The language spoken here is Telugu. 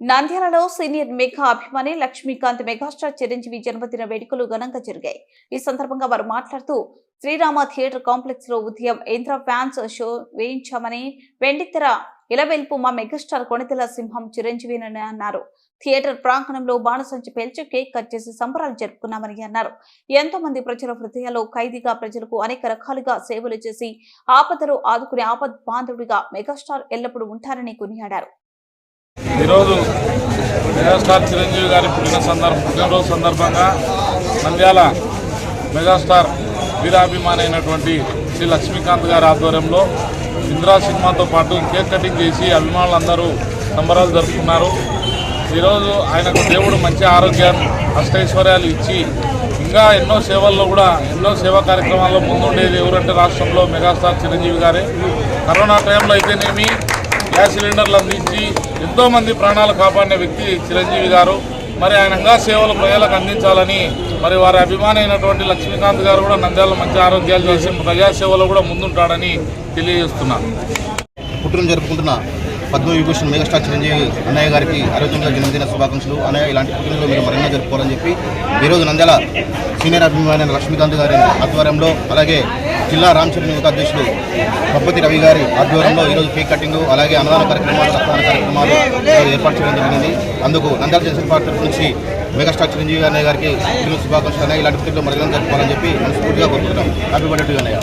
నంద్యాలలో సీనియర్ మెగా అభిమాని లక్ష్మీకాంత్ మెగాస్టార్ చిరంజీవి జన్మదిన వేడుకలు ఘనంగా జరిగాయి. ఈ సందర్భంగా వారు మాట్లాడుతూ శ్రీరామ థియేటర్ కాంప్లెక్స్లో ఉదయం ఇంద్ర ఫ్యాన్స్ షో వేయించామని వెండితెర ఇలవెల్పు మా మెగాస్టార్ కొణితెల సింహం చిరంజీవినని అన్నారు. థియేటర్ ప్రాంగణంలో బాణసంచి పేల్చి కేక్ కట్ చేసి సంబరాలు జరుపుకున్నామని అన్నారు. ఎంతో మంది ప్రజల హృదయాల్లో ఖైదీగా ప్రజలకు అనేక రకాలుగా సేవలు చేసి ఆపదలు ఆదుకునే ఆపద్ బాంధవుడిగా మెగాస్టార్ ఎల్లప్పుడూ ఉంటారని కొనియాడారు. ఈరోజు మెగాస్టార్ చిరంజీవి గారి పుట్టిన సందర్భ పుట్టినరోజు సందర్భంగా నంద్యాల మెగాస్టార్ వీరాభిమాని అయినటువంటి శ్రీ లక్ష్మీకాంత్ గారి ఆధ్వర్యంలో ఇందిరా సినిమాతో పాటు కేక్ కటింగ్ చేసి అభిమానులందరూ సంబరాలు జరుపుకున్నారు. ఈరోజు ఆయనకు దేవుడు మంచి ఆరోగ్యాన్ని అష్టైశ్వర్యాలు ఇచ్చి ఇంకా ఎన్నో సేవల్లో కూడా ఎన్నో సేవా కార్యక్రమాల్లో ముందుండేది ఎవరంటే రాష్ట్రంలో మెగాస్టార్ చిరంజీవి గారే. కరోనా టైంలో అయితేనేమి గ్యాస్ సిలిండర్లు అందించి ఎంతో మంది ప్రాణాలు కాపాడిన వ్యక్తి చిరంజీవి గారు. మరి ఆయన ఇంకా సేవలు ప్రజలకు అందించాలని మరి వారి అభిమాని అయినటువంటి లక్ష్మీకాంత్ గారు కూడా నంద్యాల మంచి ఆరోగ్యాలు చేసి ప్రజాసేవలో కూడా ముందుంటాడని తెలియజేస్తున్నాను పుట్టిన జరుపుకుంటున్న పద్మవిభూషణ్ మెగాస్టార్ చిరంజీవి అన్నయ్య గారికి అరవై తొమ్మిదవ జన్మదిన శుభాకాంక్షలు. అన్నయ్య ఇలాంటి పుట్టినరోజు మీరు మరెన్నో జరుపుకోవాలని చెప్పి ఈరోజు నంద్యాల సీనియర్ అభిమాని లక్ష్మీకాంత్ గారి ఆధ్వర్యంలో అలాగే జిల్లా రామచరణ్ యువత అధ్యక్షుడు పబ్బతి రవి గారి ఆధ్వర్యంలో ఈరోజు కేక్ కటింగ్ అలాగే అన్నదాన కార్యక్రమాలు రక్తదాన కార్యక్రమాలు ఏర్పాటు చేయడం జరిగింది. అందుకు నంద్యాల జనసేన పార్టీ నుంచి మెగాస్టార్ చిరంజీవి అన్నయ్య గారికి శుభాకాంక్షలు ఇలాంటి పుట్టినరోజు మరణం జరుపుకోవాలని చెప్పి మనస్ఫూర్తిగా కోరుకుంటున్నాం. హ్యాపీ బర్త్డే అన్నయ్య.